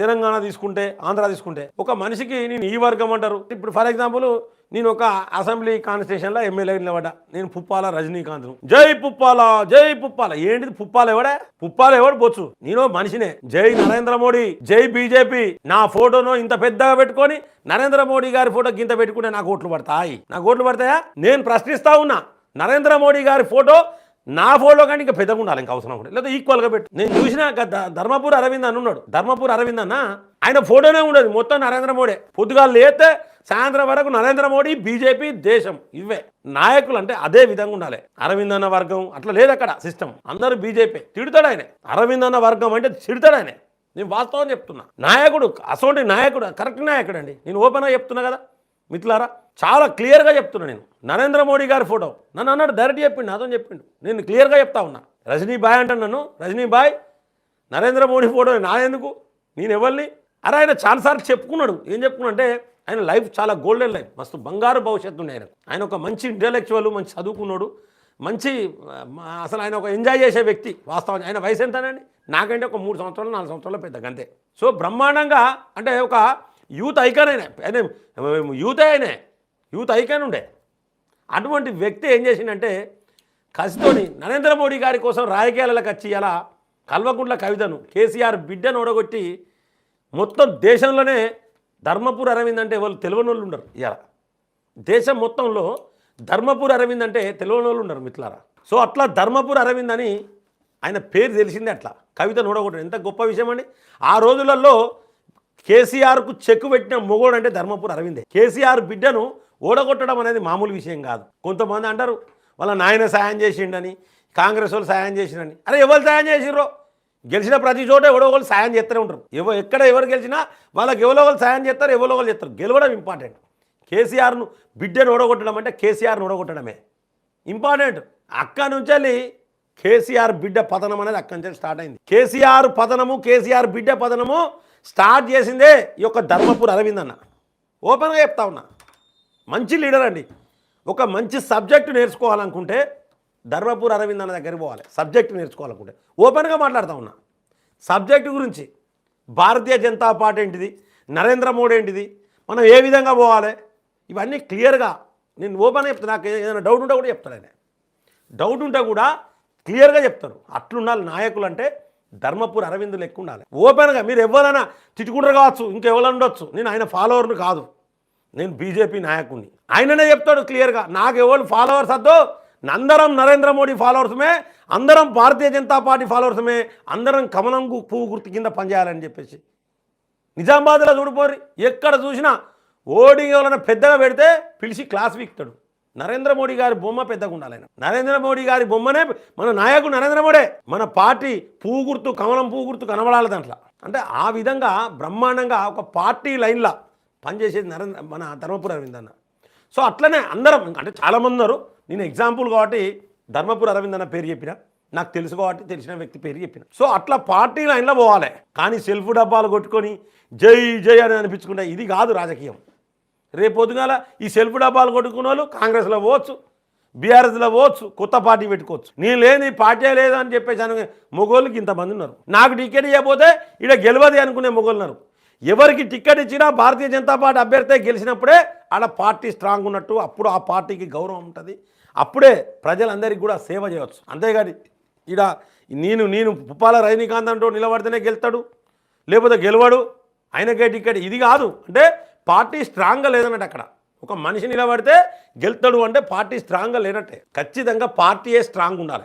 తెలంగాణ తీసుకుంటే ఆంధ్ర తీసుకుంటే ఒక మనిషికి నేను ఈ వర్గం అంటారు. ఇప్పుడు ఫర్ ఎగ్జాంపుల్ నేను ఒక అసెంబ్లీ కాన్స్టిట్యూషన్లో ఎమ్మెల్యే నిలబడ్డా. నేను పుప్పాల రజనీకాంత్ జై పుప్పాల జై పుప్పాల. ఏంటిది పుప్పాల ఎవడే? పుప్పాల ఎవడు బొచ్చు? నేను మనిషినే. జై నరేంద్ర మోడీ జై బీజేపీ. నా ఫోటోను ఇంత పెద్దగా పెట్టుకొని నరేంద్ర మోడీ గారి ఫోటో ఇంత పెట్టుకుంటే నాకు ఓట్లు పడతాయి. నాకు ఓట్లు పడతాయా? నేను ప్రశ్నిస్తా ఉన్నా. నరేంద్ర మోడీ గారి ఫోటో నా ఫోటో కానీ ఇంకా పెద్దగా ఉండాలి ఇంకా అవసరం కూడా. లేదా ఈక్వల్గా పెట్టు. నేను చూసిన ధర్మపూర్ అరవింద్ అని ఉన్నాడు. ధర్మపూర్ అరవింద్ అన్న ఆయన ఫోటోనే ఉండదు. మొత్తం నరేంద్ర మోడీ. పొద్దుగా లేతే సాయంత్రం వరకు నరేంద్ర మోడీ బీజేపీ దేశం ఇవే నాయకులు అంటే అదే విధంగా ఉండాలి. అరవింద్ అన్న వర్గం అట్లా లేదు అక్కడ సిస్టమ్ అందరూ బీజేపీ. తిడతాడు ఆయన. అరవింద్ అన్న వర్గం అంటే తిడతాడు ఆయన. నేను వాస్తవం చెప్తున్నా. నాయకుడు అసోంటి నాయకుడు కరెక్ట్ నాయకుడు అండి. నేను ఓపెన్గా చెప్తున్నా కదా. మిత్రులారా చాలా క్లియర్గా చెప్తున్నా నేను. నరేంద్ర మోడీ గారి ఫోటో. నన్ను అన్నాడు డైరెక్ట్ చెప్పిండు నాతో చెప్పిండు. నేను క్లియర్గా చెప్తా ఉన్నా. రజనీ బాయ్ అంటాను నన్ను రజనీ బాయ్ నరేంద్ర మోడీ ఫోటో నాదెందుకు? నేను ఎవరిని? అరే ఆయన చాలాసార్లు చెప్పుకున్నాడు. ఏం చెప్పుకున్నా అంటే ఆయన లైఫ్ చాలా గోల్డెన్ లైఫ్ మస్తు బంగారు భవిష్యత్తు ఉండే ఆయన. ఆయన ఒక మంచి ఇంటలెక్చువల్ మంచి చదువుకున్నాడు మంచి అసలు ఆయన ఒక ఎంజాయ్ చేసే వ్యక్తి వాస్తవం. ఆయన వయసు ఎంతనండి? నాకంటే ఒక మూడు సంవత్సరాలు నాలుగు సంవత్సరాలు పెద్ద అంతే. సో బ్రహ్మాండంగా అంటే ఒక యూత్ ఐకాన్ అయినా అదే యూత్ ఆయనే యూత్ ఐకాన్ ఉండే. అటువంటి వ్యక్తి ఏం చేసిండంటే కసితోని నరేంద్ర మోడీ గారి కోసం రాజకీయాలకు వచ్చి అలా కల్వకుంట్ల కవితను కేసీఆర్ బిడ్డను ఓడగొట్టి మొత్తం దేశంలోనే ధర్మపూర్ అరవింద్ అంటే వాళ్ళు తెలియని వాళ్ళు ఉండరు ఇలా దేశం మొత్తంలో ధర్మపూర్ అరవింద్ అంటే తెలియని వాళ్ళు ఉండరు మిత్రులారా. సో అట్లా ధర్మపూర్ అరవింద్ అని ఆయన పేరు తెలిసిందే అట్లా. కవితను ఓడగొట్టడం ఎంత గొప్ప విషయం అండి. ఆ రోజులలో కేసీఆర్కు చెక్కు పెట్టిన మొగోడు అంటే ధర్మపూర్ అరవిందే. కేసీఆర్ బిడ్డను ఓడగొట్టడం అనేది మామూలు విషయం కాదు. కొంతమంది అంటారు వాళ్ళ నాయన సాయం చేసిండని కాంగ్రెస్ వాళ్ళు సాయం చేసిండని. అరే ఎవరు సాయం చేసిర్రో గెలిచిన ప్రతి చోట ఎవడో ఒకరు సాయం చేస్తూనే ఉంటారు. ఎవ ఎక్కడ ఎవరు గెలిచినా వాళ్ళకి ఎవరో ఒకరు సాయం చేస్తారు ఎవరో ఒకరు చేస్తారు. గెలవడం ఇంపార్టెంట్ కేసీఆర్ను బిడ్డను ఓడగొట్టడం అంటే కేసీఆర్ను ఓడగొట్టడమే. ఇంపార్టెంట్. అక్క నుంచి వెళ్ళి కేసీఆర్ బిడ్డ పతనం అనేది అక్కడి నుంచి స్టార్ట్ అయింది. కేసీఆర్ పతనము కేసీఆర్ బిడ్డ పతనము స్టార్ట్ చేసిందే ఈ యొక్క ధర్మపూర్ అరవింద్ అన్న. ఓపెన్గా చెప్తా ఉన్నా. మంచి లీడర్ అండి. ఒక మంచి సబ్జెక్టు నేర్చుకోవాలనుకుంటే ధర్మపూర్ అరవింద్ అన్న దగ్గరికి పోవాలి. సబ్జెక్టు నేర్చుకోవాలనుకుంటే. ఓపెన్గా మాట్లాడుతూ ఉన్నా. సబ్జెక్టు గురించి భారతీయ జనతా పార్టీ ఏంటిది? నరేంద్ర మోడీ ఏంటిది? మనం ఏ విధంగా పోవాలి? ఇవన్నీ క్లియర్గా నేను ఓపెన్గా చెప్తాను నాకు ఏదైనా డౌట్ ఉంటే కూడా చెప్తాను డౌట్ ఉంటే కూడా క్లియర్గా చెప్తారు అట్లుండాలి నాయకులు అంటే ధర్మపూర్ అరవిందులు ఎక్కువ ఉండాలి ఓపెన్గా మీరు ఎవరైనా తిట్టుకుంటారు కావచ్చు ఇంకెవరు ఉండొచ్చు. నేను ఆయన ఫాలోవర్ని కాదు. నేను బీజేపీ నాయకుడిని. ఆయననే చెప్తాడు క్లియర్గా నాకు ఎవరు ఫాలోవర్స్ వద్దు. అందరం నరేంద్ర మోడీ ఫాలోవర్సమే అందరం భారతీయ జనతా పార్టీ ఫాలోవర్సమే అందరం కమలం పువ్వు గుర్తు కింద పనిచేయాలని చెప్పేసి. నిజామాబాద్లో చూడిపోరు ఎక్కడ చూసినా ఓడింగ్ ఎవరైనా పెద్దగా పెడితే పిలిచి క్లాస్ వీక్తాడు. నరేంద్ర మోడీ గారి బొమ్మ పెద్దగా ఉండాలి ఆయన. నరేంద్ర మోడీ గారి బొమ్మనే మన నాయకుడు నరేంద్ర మోడే. మన పార్టీ పువ్వు గుర్తు కమలం పువ్వు గుర్తు కనబడాలి దాంట్లో. అంటే ఆ విధంగా బ్రహ్మాండంగా ఒక పార్టీ లైన్లో పనిచేసేది నరేంద్ర మన ధర్మపుర అరవింద్ అన్న. సో అట్లనే అందరం అంటే చాలామంది ఉన్నారు. నేను ఎగ్జాంపుల్ కాబట్టి ధర్మపుర అరవింద్ అన్న పేరు చెప్పిన. నాకు తెలుసు కాబట్టి తెలిసిన వ్యక్తి పేరు చెప్పిన. సో అట్లా పార్టీ లైన్లో పోవాలి. కానీ సెల్ఫ్ డబ్బాలు కొట్టుకొని జై జై అని అనిపించుకుంటే ఇది కాదు రాజకీయం. రేపు ఈ సెల్ఫ్ డబ్బాలు కొట్టుకున్న వాళ్ళు కాంగ్రెస్లో పోవచ్చు బీఆర్ఎస్లో పోవచ్చు కొత్త పార్టీ పెట్టుకోవచ్చు. నేను లేని పార్టీ లేదు అని చెప్పేసి అను మొగోళ్ళకి ఇంతమంది ఉన్నారు. నాకు టికెట్ ఇవ్వకపోతే ఇక్కడ గెలవది అనుకునే మొగోళ్ళు ఉన్నారు. ఎవరికి టికెట్ ఇచ్చినా భారతీయ జనతా పార్టీ అభ్యర్థి గెలిచినప్పుడే ఆడ పార్టీ స్ట్రాంగ్ ఉన్నట్టు అప్పుడు ఆ పార్టీకి గౌరవం ఉంటుంది. అప్పుడే ప్రజలందరికీ కూడా సేవ చేయవచ్చు. అంతేగాని ఇడ నేను నేను పుప్పాల రజనీకాంత్ అంటూ నిలబడితేనే గెలుతాడు లేకపోతే గెలవడు ఆయనకే టికెట్. ఇది కాదు. అంటే పార్టీ స్ట్రాంగ్గా లేదన్నట్టు అక్కడ. ఒక మనిషి నిలబడితే గెలుతాడు అంటే పార్టీ స్ట్రాంగ్గా లేనట్టే. ఖచ్చితంగా పార్టీయే స్ట్రాంగ్ ఉండాలి.